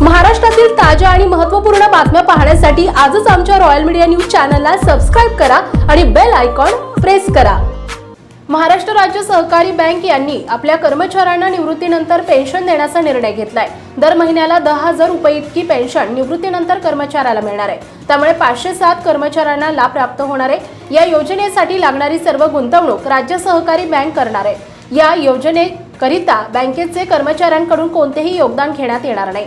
महाराष्ट्रातील ताज्या आणि महत्त्वपूर्ण बातम्या पाहण्यासाठी आजच आमच्या रॉयल मीडिया न्यूज चॅनलला सबस्क्राईब करा आणि बेल आयकॉन प्रेस करा. महाराष्ट्र राज्य सहकारी बँक यांनी आपल्या कर्मचाऱ्यांना निवृत्तीनंतर पेन्शन देण्याचा निर्णय घेतलाय. दर महिन्याला दहा हजार रुपये इतकी पेन्शन निवृत्तीनंतर कर्मचाऱ्याला मिळणार आहे. त्यामुळे पाचशे सात कर्मचाऱ्यांना लाभ प्राप्त होणार आहे. या योजनेसाठी लागणारी सर्व गुंतवणूक राज्य सहकारी बँक करणार आहे. या योजनेकरिता बँकेचे कर्मचाऱ्यांकडून कोणतेही योगदान घेण्यात येणार नाही.